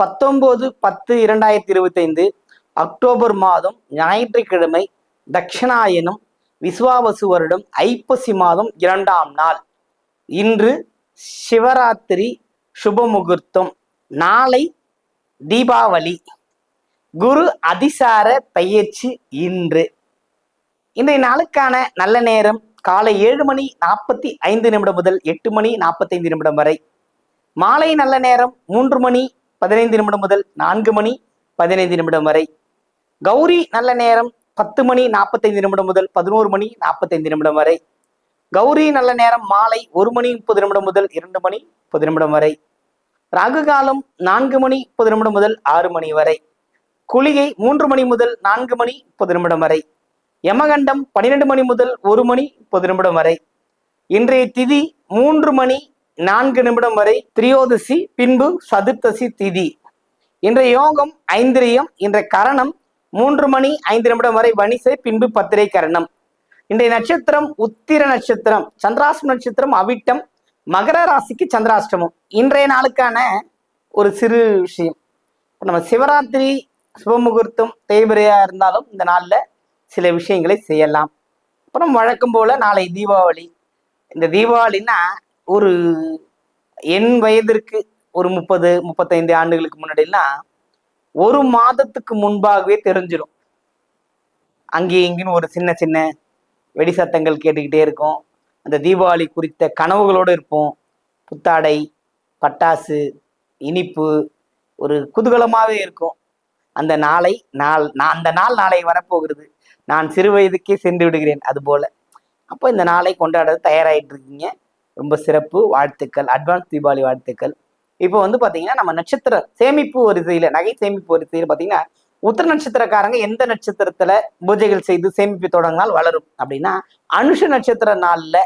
பத்தொன்பது பத்து இரண்டாயிரத்தி இருபத்தைந்து அக்டோபர் மாதம் ஞாயிற்றுக்கிழமை தக்ஷணாயனம் விஸ்வாவசு வருடம் ஐப்பசி மாதம் இரண்டாம் நாள். இன்று சிவராத்திரி சுப முகூர்த்தம். நாளை தீபாவளி. குரு அதிசார பயிற்சி இன்று. இன்றைய நாளுக்கான நல்ல நேரம் காலை ஏழு மணி நாற்பத்தி ஐந்து நிமிடம் முதல் எட்டு மணி நாற்பத்தைந்து நிமிடம் வரை. மாலை நல்ல நேரம் மூன்று மணி பதினைந்து நிமிடம் முதல் நான்கு மணி பதினைந்து நிமிடம் வரை. கௌரி நல்ல நேரம் பத்து மணி நாற்பத்தைந்து நிமிடம் முதல் பதினோரு மணி நாற்பத்தைந்து நிமிடம் வரை. கௌரி நல்ல நேரம் மாலை ஒரு மணி முப்பது நிமிடம் முதல் இரண்டு மணி முப்பது நிமிடம் வரை. ராகு காலம் நான்கு மணி முப்பது நிமிடம் முதல் ஆறு மணி வரை. குளிகை மூன்று மணி முதல் நான்கு மணி முப்பது நிமிடம் வரை. யமகண்டம் பன்னிரெண்டு மணி முதல் ஒரு மணி முப்பது நிமிடம் வரை. இன்றைய திதி மூன்று மணி நான்கு நிமிடம் வரை திரியோதசி பின்பு சதுர்த்தசி திதி. இன்றைய யோகம் ஐந்திரியம் இன்றைய கரணம் மூன்று மணி ஐந்து நிமிடம் வரை வணிசை பின்பு பத்திரை கரணம். இன்றைய நட்சத்திரம் உத்திர நட்சத்திரம் சந்திராஷ்டம நட்சத்திரம் அவிட்டம் மகர ராசிக்கு சந்திராஷ்டமம். இன்றைய நாளுக்கான ஒரு சிறு விஷயம். நம்ம சிவராத்திரி சுபமுகூர்த்தம் தேய்பிரையா இருந்தாலும் இந்த நாள்ல சில விஷயங்களை செய்யலாம். அப்புறம் வழக்கம் போல நாளை தீபாவளி. இந்த தீபாவளின்னா ஒரு என் வயதிற்கு ஒரு முப்பது முப்பத்தைந்து ஆண்டுகளுக்கு முன்னாடிலாம் ஒரு மாதத்துக்கு முன்பாகவே தெரிஞ்சிடும் அங்கேயும் இங்கேயும் ஒரு சின்ன சின்ன வெடி சத்தங்கள் கேட்டுக்கிட்டே இருக்கும். அந்த தீபாவளி குறித்த கனவுகளோடு இருப்போம். புத்தாடை பட்டாசு இனிப்பு ஒரு குதூகலமாகவே இருக்கும். அந்த நாளை நாள் நான் அந்த நாள் நாளை வரப்போகிறது. நான் சிறு வயதுக்கே சென்று விடுகிறேன் அது போல அப்போ இந்த நாளை கொண்டாட தயாராகிட்டு இருக்கீங்க. ரொம்ப சிறப்பு வாழ்த்துக்கள் அட்வான்ஸ் தீபாவளி வாழ்த்துக்கள். இப்போ வந்து பார்த்தீங்கன்னா நம்ம நட்சத்திர சேமிப்பு வரிசையில் நகை சேமிப்பு வரிசையில் பார்த்தீங்கன்னா உத்தர நட்சத்திரக்காரங்க எந்த நட்சத்திரத்துல பூஜைகள் செய்து சேமிப்பு தொடங்கினால் வளரும்? அப்படின்னா அனுஷ நட்சத்திர நாள்ல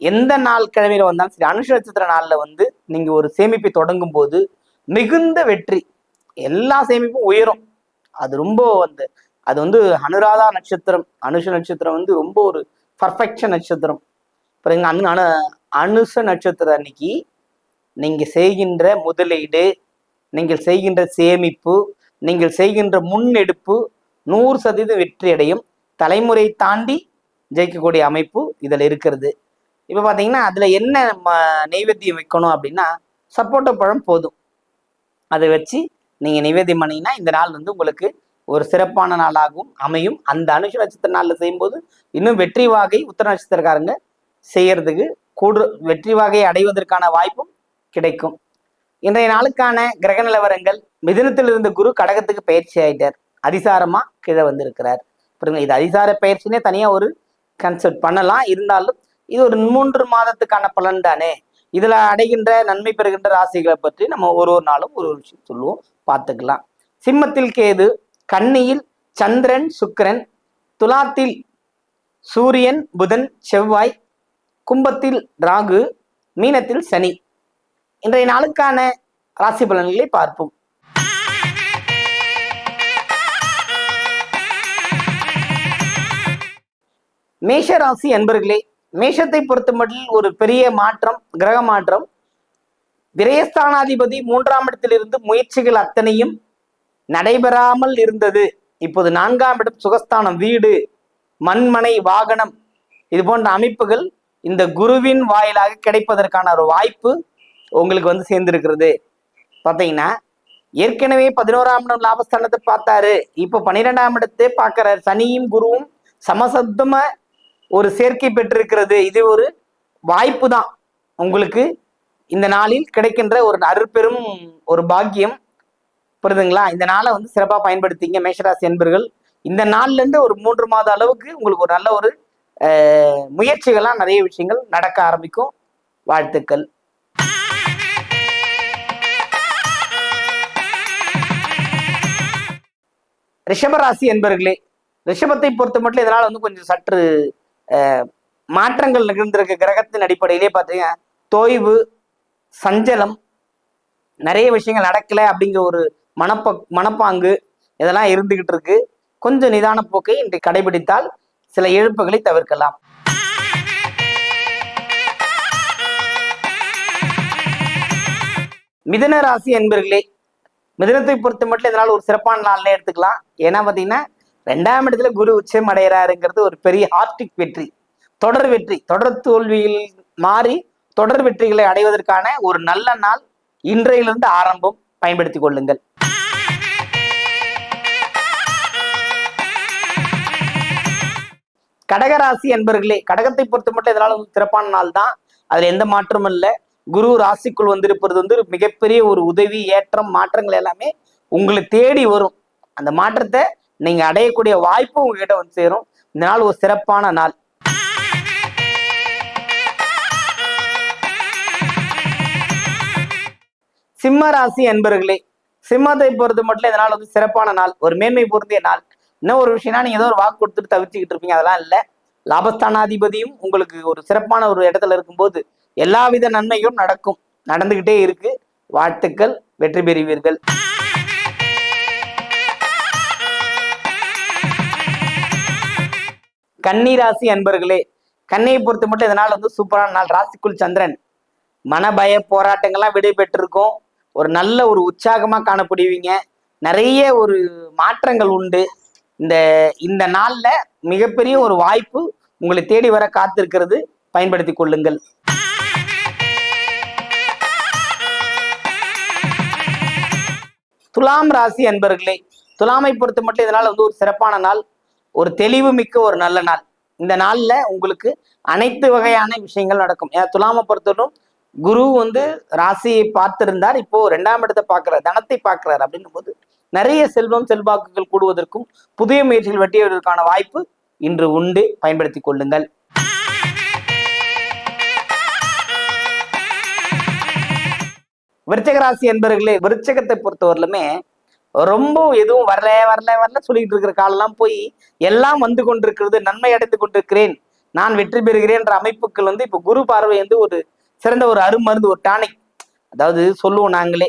எந்த நாள் கிழமையில வந்தாலும் சரி அனுஷ நட்சத்திர நாள்ல வந்து நீங்க ஒரு சேமிப்பை தொடங்கும் போது மிகுந்த வெற்றி. எல்லா சேமிப்பும் உயரும். அது ரொம்ப அந்த அது வந்து அனுராதா நட்சத்திரம் அனுஷ நட்சத்திரம் வந்து ரொம்ப ஒரு பர்ஃபெக்ஷன் நட்சத்திரம். அப்புறம் அனு அனு அனுச நட்சத்திரம் அன்னைக்கு நீங்கள் செய்கின்ற முதலீடு நீங்கள் செய்கின்ற சேமிப்பு நீங்கள் செய்கின்ற முன்னெடுப்பு நூறு சதவீத வெற்றி அடையும் தலைமுறை தாண்டி ஜெயிக்கக்கூடிய அமைப்பு இதில் இருக்கிறது. இப்போ பார்த்தீங்கன்னா அதில் என்ன ம- நைவேத்தியம் வைக்கணும் அப்படின்னா சப்போட்டா பழம் போதும். அதை வச்சு நீங்கள் நைவேத்தியம் பண்ணீங்கன்னா இந்த நாள் வந்து உங்களுக்கு ஒரு சிறப்பான நாளாகவும் அமையும். அந்த அனுஷ நட்சத்திர நாளில் செய்யும்போது இன்னும் வெற்றி வாகை உத்தர நட்சத்திரக்காரங்க செய்யறதுக்கு கூடு வெற்றி வகை அடைவதற்கான வாய்ப்பும் கிடைக்கும். இன்றைய நாளுக்கான கிரக நிலவரங்கள் மிதனத்தில் இருந்த குரு கடகத்துக்கு பயிற்சி ஆயிட்டார். அதிசாரமா கீழே வந்திருக்கிறார். பாருங்க இது அதிசார பயிற்சினே தனியா ஒரு கன்செப்ட் பண்ணலாம். இருந்தாலும் இது ஒரு மூன்று மாதத்துக்கான பலன் தானே. இதுல அடைகின்ற நன்மை பெறுகின்ற ராசிகளை பற்றி நம்ம ஒரு ஒரு நாளும் ஒரு ஒரு விஷயம் சொல்லுவோம். பார்த்துக்கலாம். சிம்மத்தில் கேது கன்னியில் சந்திரன் சுக்கிரன் துலாத்தில் சூரியன் புதன் செவ்வாய் கும்பத்தில் ராகு மீனத்தில் சனி. இன்றைய நாளுக்கான ராசி பலன்களை பார்ப்போம். மேஷ ராசி அன்பர்களே மேஷத்தை பொறுத்தமட்டில் ஒரு பெரிய மாற்றம் கிரக மாற்றம். விரயஸ்தானாதிபதி மூன்றாம் இடத்திலிருந்து முயற்சிகள் அத்தனையும் நடைபெறாமல் இருந்தது. இப்போது நான்காம் இடம் சுகஸ்தானம் வீடு மண்மனை வாகனம் இது போன்ற அமைப்புகள் இந்த குருவின் வாயிலாக கிடைப்பதற்கான ஒரு வாய்ப்பு உங்களுக்கு வந்து சேர்ந்திருக்கிறது. பார்த்தீங்கன்னா ஏற்கனவே பதினோராம் இடம் லாபஸ்தானத்தை பார்த்தாரு. இப்போ பன்னிரெண்டாம் இடத்தை பார்க்கிறார். சனியும் குருவும் சமசப்தம ஒரு சேர்க்கை பெற்றிருக்கிறது. இது ஒரு வாய்ப்பு தான். உங்களுக்கு இந்த நாளில் கிடைக்கின்ற ஒரு அருட்பெரும் ஒரு பாக்கியம். புரியுதுங்களா இந்த நாளை வந்து சிறப்பாக பயன்படுத்திங்க. மேஷராசி என்பர்கள் இந்த நாள்ல இருந்து ஒரு மூன்று மாத அளவுக்கு உங்களுக்கு ஒரு நல்ல ஒரு முயற்சிகள்லாம் நிறைய விஷயங்கள் நடக்க ஆரம்பிக்கும். வாழ்த்துக்கள். ரிஷபராசி என்பர்களே ரிஷபத்தை பொறுத்த மட்டும் இதனால் வந்து கொஞ்சம் சற்று மாற்றங்கள் நிகழ்ந்திருக்க. கிரகத்தின் அடிப்படையிலே பார்த்தீங்கன்னா தோய்வு சஞ்சலம் நிறைய விஷயங்கள் நடக்கல அப்படிங்கிற ஒரு மனப்ப மனப்பாங்கு இதெல்லாம் இருந்துகிட்டு இருக்கு. கொஞ்சம் நிதான போக்கை இன்று கடைபிடித்தால் சில இழப்புகளை தவிர்க்கலாம். மிதன ராசி என்பர்களே மிதனத்தை பொறுத்த மட்டும் இதனால் ஒரு சிறப்பான நாள்னே எடுத்துக்கலாம். ஏன்னா பார்த்தீங்கன்னா ரெண்டாம் இடத்துல குரு உச்சம் அடைகிறாருங்கிறது ஒரு பெரிய ஹார்டிக் வெற்றி தொடர் வெற்றி தொடர் தோல்வியில் மாறி தொடர் வெற்றிகளை அடைவதற்கான ஒரு நல்ல நாள் இன்றையிலிருந்து ஆரம்பம். பயன்படுத்திக் கொள்ளுங்கள். கடகராசி என்பர்களே கடகத்தை பொறுத்த மட்டும் இதனால சிறப்பான நாள் தான்? அதுல எந்த மாற்றமும் இல்லை. குரு ராசிக்குள் வந்திருப்பது வந்து மிகப்பெரிய ஒரு உதவி ஏற்றம் மாற்றங்கள் எல்லாமே உங்களை தேடி வரும். அந்த மாற்றத்தை நீங்க அடையக்கூடிய வாய்ப்பு உங்ககிட்ட வந்து சேரும். இந்த நாள் ஒரு சிறப்பான நாள். சிம்ம ராசி என்பர்களே சிம்மத்தை பொறுத்த மட்டும் இதனால் வந்து சிறப்பான நாள்? ஒரு மேன்மை பொருந்திய நாள். இன்னும் ஒரு விஷயம்னா நீங்க ஏதோ ஒரு வாக்கு கொடுத்துட்டு தவிர்த்துக்கிட்டு இருப்பீங்க. அதெல்லாம் இல்லை. லாபஸ்தானாதிபதியும் உங்களுக்கு ஒரு சிறப்பான ஒரு இடத்துல இருக்கும்போது எல்லாவித நன்மையும் நடக்கும். நடந்துகிட்டே இருக்கு. வாழ்த்துக்கள். வெற்றி பெறுவீர்கள். கன்னி ராசி அன்பர்களே கன்னியை பொறுத்த மட்டும் இதனால் வந்து சூப்பரான நாள். ராசிக்குள் சந்திரன். மனபய போராட்டங்கள்லாம் விடைபெற்றிருக்கும். ஒரு நல்ல ஒரு உற்சாகமாக காணப்படுவீங்க. நிறைய ஒரு மாற்றங்கள் உண்டு. இந்த இந்த நாளில் மிகப்பெரிய ஒரு வாய்ப்பு உங்களை தேடி வர காத்திருக்கிறது. பயன்படுத்தி கொள்ளுங்கள். துலாம் ராசி அன்பர்களே துலாமை பொறுத்த மட்டும் இதனால் வந்து ஒரு சிறப்பான நாள் ஒரு தெளிவு மிக்க ஒரு நல்ல நாள். இந்த நாள்ல உங்களுக்கு அனைத்து வகையான விஷயங்கள் நடக்கும். ஏன்னா துலாமை பொறுத்தவரைக்கும் குரு வந்து ராசியை பார்த்திருந்தார். இப்போ ரெண்டாம் இடத்தை பார்க்கிறார் தனத்தை பார்க்கிறார் அப்படின்னும் போது நிறைய செல்வம் செல்வாக்குகள் கூடுவதற்கும் புதிய முயற்சிகள் வெட்டியதற்கான வாய்ப்பு இன்று உண்டு. பயன்படுத்திக் கொள்ளுங்கள். விருச்சகராசி என்பவர்களே விருச்சகத்தை பொறுத்தவரையிலுமே ரொம்ப எதுவும் வரல வரல வரல சொல்லிட்டு இருக்கிற காலெல்லாம் போய் எல்லாம் வந்து கொண்டிருக்கிறது நன்மை அடைந்து கொண்டிருக்கிறேன் நான் வெற்றி பெறுகிறேன் என்ற அமைப்புகள் வந்து இப்போ குரு பார்வை வந்து ஒரு சிறந்த ஒரு அருமருந்து ஒரு டானிக். அதாவது சொல்லுவோம் நாங்களே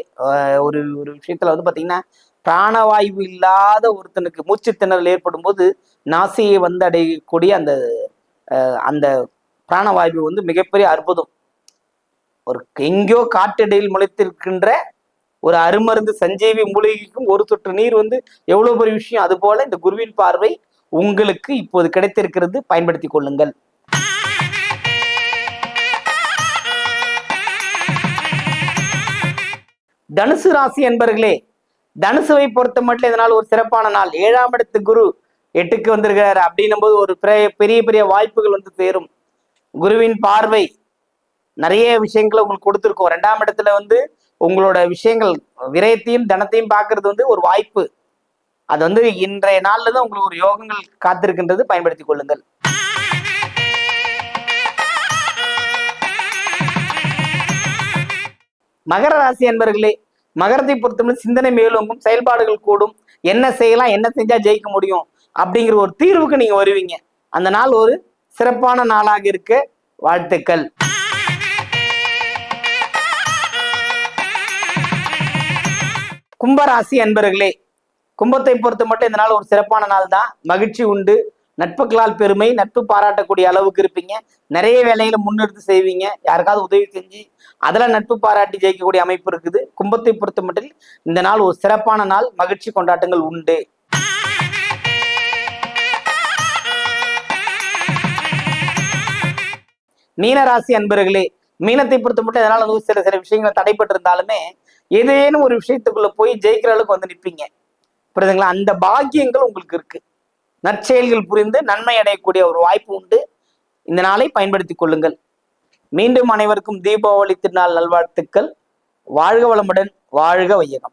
ஒரு ஒரு விஷயத்துல வந்து பாத்தீங்கன்னா பிராணவாயு இல்லாத ஒருத்தனுக்கு மூச்சு திணறல் ஏற்படும் போது நாசியை வந்து அடையக்கூடிய அந்த அந்த பிராணவாயு வந்து மிகப்பெரிய அற்புதம். ஒரு எங்கேயோ காட்டடியில் முளைத்திருக்கின்ற ஒரு அருமருந்து சஞ்சீவி மூலிகைக்கும் ஒரு சொட்டு நீர் வந்து எவ்வளவு பெரிய விஷயம்? அது போல இந்த குருவின் பார்வை உங்களுக்கு இப்போது கிடைத்திருக்கிறது. பயன்படுத்திக் கொள்ளுங்கள். தனுசு ராசி என்பர்களே தனுசுவை பொறுத்த மட்டும் இதனால் ஒரு சிறப்பான நாள். ஏழாம் இடத்து குரு எட்டுக்கு வந்திருக்கிறார். அப்படின்னும் போது ஒரு பெரிய பெரிய பெரிய வாய்ப்புகள் வந்து சேரும். குருவின் பார்வை நிறைய விஷயங்களை உங்களுக்கு கொடுத்துருக்கோம். ரெண்டாம் இடத்துல வந்து உங்களோட விஷயங்கள் விரயத்தையும் தனத்தையும் பார்க்கறது வந்து ஒரு வாய்ப்பு. அது வந்து இன்றைய நாள்ல தான் உங்களுக்கு ஒரு யோகங்கள் காத்திருக்கின்றது. பயன்படுத்திக் கொள்ளுங்கள். மகர ராசி என்பர்களே மகரத்தை பொறுத்தவரை சிந்தனை மேலோங்கும் செயல்பாடுகள் கூடும். என்ன செய்யலாம் என்ன செஞ்சா ஜெயிக்க முடியும் அப்படிங்கிற ஒரு தீர்வுக்கு நீங்க வருவீங்க. அந்த நாள் ஒரு சிறப்பான நாளாக இருக்க. வாழ்த்துக்கள். கும்பராசி அன்பர்களே கும்பத்தை பொறுத்த மட்டும் இந்த நாள் ஒரு சிறப்பான நாள் தான் மகிழ்ச்சி உண்டு. நட்புகளால் பெருமை நட்பு பாராட்டக்கூடிய அளவுக்கு இருப்பீங்க. நிறைய வேலைகளை முன்னெடுத்து செய்வீங்க. யாருக்காவது உதவி செஞ்சு அதில் நட்பு பாராட்டி ஜெயிக்கக்கூடிய அமைப்பு இருக்குது. கும்பத்தை பொறுத்த மட்டும் இந்த நாள் ஒரு சிறப்பான நாள். மகிழ்ச்சி கொண்டாட்டங்கள் உண்டு. மீனராசி அன்பர்களே மீனத்தை பொறுத்த மட்டும் இதனால வந்து சில சில விஷயங்கள் தடைப்பட்டு இருந்தாலுமே ஏதேனும் ஒரு விஷயத்துக்குள்ள போய் ஜெயிக்கிற அளவுக்கு வந்து நிற்பீங்க புரியுதுங்களா? அந்த பாக்கியங்கள் உங்களுக்கு இருக்கு. நற்செயல்கள் புரிந்து நன்மை அடையக்கூடிய ஒரு வாய்ப்பு உண்டு. இந்த நாளை பயன்படுத்திக் கொள்ளுங்கள். மீண்டும் அனைவருக்கும் தீபாவளி திருநாள் நல்வாழ்த்துக்கள். வாழ்க வளமுடன் வாழ்க வையகம்.